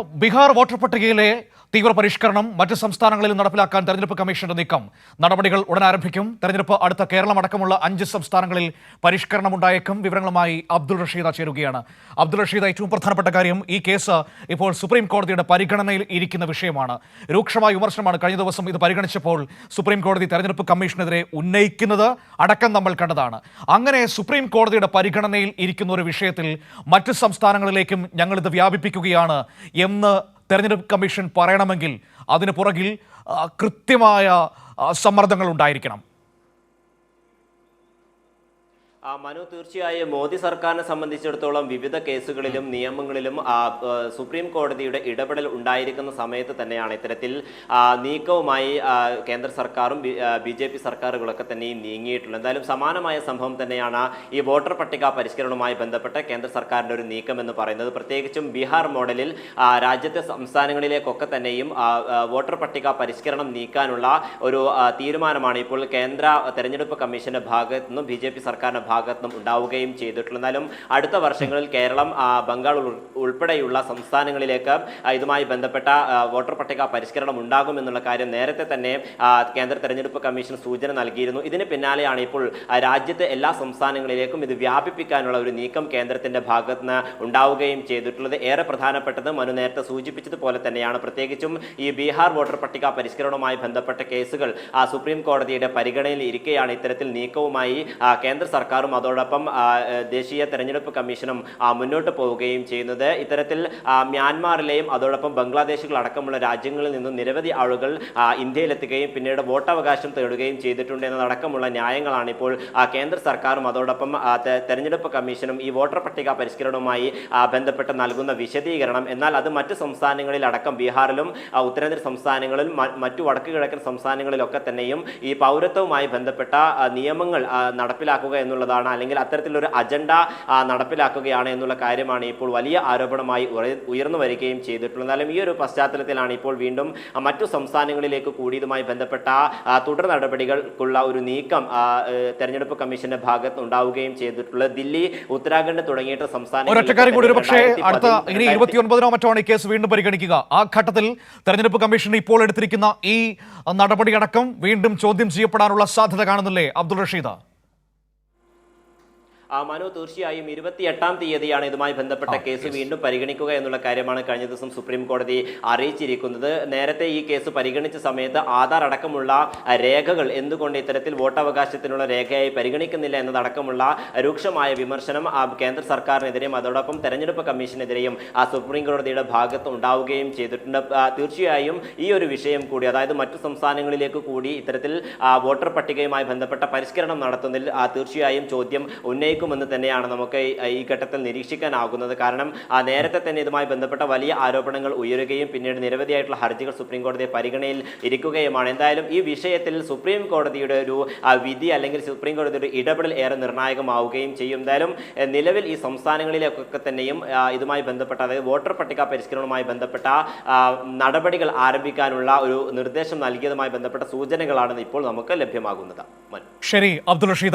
Bihar voter പട്ടികയിലെ തീവ്ര പരിഷ്കരണം മറ്റ് സംസ്ഥാനങ്ങളിലും നടപ്പിലാക്കാൻ തെരഞ്ഞെടുപ്പ് കമ്മീഷന്റെ നീക്കം. നടപടികൾ ഉടൻ ആരംഭിക്കും. തെരഞ്ഞെടുപ്പ് അടുത്ത കേരളം അടക്കമുള്ള അഞ്ച് സംസ്ഥാനങ്ങളിൽ പരിഷ്കരണം ഉണ്ടായേക്കും. വിവരങ്ങളുമായി അബ്ദുൾ റഷീദ ചേരുകയാണ്. അബ്ദുൾ റഷീദ ഏറ്റവും പ്രധാനപ്പെട്ട കാര്യം ഈ കേസ് ഇപ്പോൾ സുപ്രീം കോടതിയുടെ പരിഗണനയിൽ ഇരിക്കുന്ന വിഷയമാണ്. രൂക്ഷമായ വിമർശനമാണ് കഴിഞ്ഞ ദിവസം ഇത് പരിഗണിച്ചപ്പോൾ സുപ്രീം കോടതി തെരഞ്ഞെടുപ്പ് കമ്മീഷനെതിരെ ഉന്നയിക്കുന്നത് അടക്കം നമ്മൾ കണ്ടതാണ്. അങ്ങനെ സുപ്രീം കോടതിയുടെ പരിഗണനയിൽ ഇരിക്കുന്ന ഒരു വിഷയത്തിൽ മറ്റ് സംസ്ഥാനങ്ങളിലേക്കും ഞങ്ങളിത് വ്യാപിപ്പിക്കുകയാണ് എന്ന് തെരഞ്ഞെടുപ്പ് കമ്മീഷൻ പറയണമെങ്കിൽ അതിന് പുറകിൽ കൃത്യമായ സമ്മർദ്ദങ്ങൾ ഉണ്ടായിരിക്കണം. മനു തീർച്ചയായും മോദി സർക്കാരിനെ സംബന്ധിച്ചിടത്തോളം വിവിധ കേസുകളിലും നിയമങ്ങളിലും സുപ്രീം കോടതിയുടെ ഇടപെടൽ ഉണ്ടായിരിക്കുന്ന സമയത്ത് തന്നെയാണ് ഇത്തരത്തിൽ നീക്കവുമായി കേന്ദ്ര സർക്കാരും ബി ജെ പി സർക്കാരുകളൊക്കെ തന്നെയും നീങ്ങിയിട്ടുള്ളത്. എന്തായാലും സമാനമായ സംഭവം തന്നെയാണ് ഈ വോട്ടർ പട്ടിക പരിഷ്കരണവുമായി ബന്ധപ്പെട്ട കേന്ദ്ര സർക്കാരിന്റെ ഒരു നീക്കം എന്ന് പറയുന്നത്. പ്രത്യേകിച്ചും ബീഹാർ മോഡലിൽ രാജ്യത്തെ സംസ്ഥാനങ്ങളിലേക്കൊക്കെ തന്നെയും വോട്ടർ പട്ടിക പരിഷ്കരണം നീക്കാനുള്ള ഒരു തീരുമാനമാണ് ഇപ്പോൾ കേന്ദ്ര തെരഞ്ഞെടുപ്പ് കമ്മീഷന്റെ ഭാഗത്തു നിന്നും ബി ജെ പി സർക്കാരിന്റെ ഭാഗത്തു ഉണ്ടാവുകയും ചെയ്തിട്ടുള്ളത് എന്നാലും അടുത്ത വർഷങ്ങളിൽ കേരളം ബംഗാൾ ഉൾപ്പെടെയുള്ള സംസ്ഥാനങ്ങളിലേക്ക് ഇതുമായി ബന്ധപ്പെട്ട വോട്ടർ പട്ടിക പരിഷ്കരണം ഉണ്ടാകും എന്നുള്ള കാര്യം നേരത്തെ തന്നെ കേന്ദ്ര തെരഞ്ഞെടുപ്പ് കമ്മീഷൻ സൂചന നൽകിയിരുന്നു. ഇതിന് പിന്നാലെയാണ് ഇപ്പോൾ രാജ്യത്തെ എല്ലാ സംസ്ഥാനങ്ങളിലേക്കും ഇത് വ്യാപിപ്പിക്കാനുള്ള ഒരു നീക്കം കേന്ദ്രത്തിന്റെ ഭാഗത്ത് നിന്ന് ഉണ്ടാവുകയും ചെയ്തിട്ടുള്ളത്. ഏറെ പ്രധാനപ്പെട്ടത് മനു നേരത്തെ സൂചിപ്പിച്ചതുപോലെ തന്നെയാണ്. പ്രത്യേകിച്ചും ഈ ബീഹാർ വോട്ടർ പട്ടിക പരിഷ്കരണവുമായി ബന്ധപ്പെട്ട കേസുകൾ സുപ്രീം കോടതിയുടെ പരിഗണനയിൽ ഇരിക്കെയാണ് ഇത്തരത്തിൽ നീക്കവുമായി കേന്ദ്ര കേന്ദ്ര സർക്കാരും അതോടൊപ്പം ദേശീയ തെരഞ്ഞെടുപ്പ് കമ്മീഷനും മുന്നോട്ട് പോവുകയും ചെയ്യുന്നത്. ഇത്തരത്തിൽ മ്യാൻമാറിലെയും അതോടൊപ്പം ബംഗ്ലാദേശുകൾ അടക്കമുള്ള രാജ്യങ്ങളിൽ നിന്നും നിരവധി ആളുകൾ ഇന്ത്യയിലെത്തുകയും പിന്നീട് വോട്ടവകാശം തേടുകയും ചെയ്തിട്ടുണ്ട് എന്നതടക്കമുള്ള ന്യായങ്ങളാണ് ഇപ്പോൾ കേന്ദ്ര സർക്കാരും അതോടൊപ്പം തെരഞ്ഞെടുപ്പ് കമ്മീഷനും ഈ വോട്ടർ പട്ടിക പരിഷ്കരണവുമായി ബന്ധപ്പെട്ട് നൽകുന്ന വിശദീകരണം. എന്നാൽ അത് മറ്റ് സംസ്ഥാനങ്ങളിൽ അടക്കം ബീഹാറിലും ഉത്തരേന്ത്യൻ സംസ്ഥാനങ്ങളിലും മറ്റു വടക്ക് കിഴക്കൻ സംസ്ഥാനങ്ങളിലൊക്കെ തന്നെയും ഈ പൗരത്വവുമായി ബന്ധപ്പെട്ട നിയമങ്ങൾ നടപ്പിലാക്കുക എന്നുള്ളതാണ് അല്ലെങ്കിൽ അത്തരത്തിലൊരു അജണ്ട നടപ്പിലാക്കുകയാണ് എന്നുള്ള കാര്യമാണ് ഇപ്പോൾ വലിയ ആരോപണമായി ഉയർന്നു വരികയും ചെയ്തിട്ടുള്ളത്. എന്നാലും ഈ ഒരു പശ്ചാത്തലത്തിലാണ് ഇപ്പോൾ വീണ്ടും മറ്റു സംസ്ഥാനങ്ങളിലേക്ക് കൂടി ഇതുമായി ബന്ധപ്പെട്ട തുടർ നടപടികൾക്കുള്ള ഒരു നീക്കം തെരഞ്ഞെടുപ്പ് കമ്മീഷന്റെ ഭാഗത്ത് ഉണ്ടാവുകയും ചെയ്തിട്ടുള്ളത്. ദില്ലി ഉത്തരാഖണ്ഡ് തുടങ്ങിയിട്ട് സംസ്ഥാന പക്ഷേ അടുത്ത ഇനി ഇരുപത്തിയൊൻപതിനോ മറ്റോ ആണ് ഈ കേസ് വീണ്ടും പരിഗണിക്കുക. ആ ഘട്ടത്തിൽ തെരഞ്ഞെടുപ്പ് കമ്മീഷൻ ഇപ്പോൾ എടുത്തിരിക്കുന്ന ഈ നടപടിയടക്കം വീണ്ടും ചോദ്യം ചെയ്യപ്പെടാനുള്ള സാധ്യത കാണുന്നില്ലേ? അബ്ദുൾ റഷീദ. മനു തീർച്ചയായും ഇരുപത്തിയെട്ടാം തീയതിയാണ് ഇതുമായി ബന്ധപ്പെട്ട കേസ് വീണ്ടും പരിഗണിക്കുക എന്നുള്ള കാര്യമാണ് കഴിഞ്ഞ ദിവസം സുപ്രീം കോടതി അറിയിച്ചിരിക്കുന്നത്. നേരത്തെ ഈ കേസ് പരിഗണിച്ച സമയത്ത് ആധാർ അടക്കമുള്ള രേഖകൾ എന്തുകൊണ്ട് ഇത്തരത്തിൽ വോട്ടവകാശത്തിനുള്ള രേഖയായി പരിഗണിക്കുന്നില്ല എന്നതടക്കമുള്ള രൂക്ഷമായ വിമർശനം ആ, കേന്ദ്ര സർക്കാരിനെതിരെയും അതോടൊപ്പം തെരഞ്ഞെടുപ്പ് കമ്മീഷനെതിരെയും ആ സുപ്രീം കോടതിയുടെ ഭാഗത്ത് ഉണ്ടാവുകയും ചെയ്തിട്ടുണ്ട്. തീർച്ചയായും ഈ ഒരു വിഷയം കൂടി അതായത് മറ്റു സംസ്ഥാനങ്ങളിലേക്ക് കൂടി ഇത്തരത്തിൽ വോട്ടർ പട്ടികയുമായി ബന്ധപ്പെട്ട പരിഷ്കരണം നടത്തുന്നതിൽ ആ, തീർച്ചയായും ചോദ്യം ഉന്നയിക്കുമെന്ന് തന്നെയാണ് നമുക്ക് ഈ- ഘട്ടത്തിൽ നിരീക്ഷിക്കാനാകുന്നത്. കാരണം നേരത്തെ തന്നെ ഇതുമായി ബന്ധപ്പെട്ട വലിയ ആരോപണങ്ങൾ ഉയരുകയും പിന്നീട് നിരവധിയായിട്ടുള്ള ഹർജികൾ സുപ്രീം കോടതി പരിഗണനയിൽ ഇരിക്കുകയുമാണ്. എന്തായാലും ഈ വിഷയത്തിൽ സുപ്രീം കോടതിയുടെ ഒരു വിധി അല്ലെങ്കിൽ സുപ്രീം കോടതിയുടെ ഇടപെടൽ ഏറെ നിർണായകമാവുകയും ചെയ്യും. എന്തായാലും നിലവിൽ ഈ സംസ്ഥാനങ്ങളിലേക്കൊക്കെ തന്നെയും ഇതുമായി ബന്ധപ്പെട്ട അതായത് വോട്ടർ പട്ടിക പരിഷ്കരണവുമായി ബന്ധപ്പെട്ട നടപടികൾ ആരംഭിക്കാനുള്ള ഒരു നിർദ്ദേശം നൽകിയതുമായി ബന്ധപ്പെട്ട സൂചനകളാണ് ഇപ്പോൾ നമുക്ക് ലഭ്യമാകുന്നത്. ശരി അബ്ദുൾ റഷീദ്.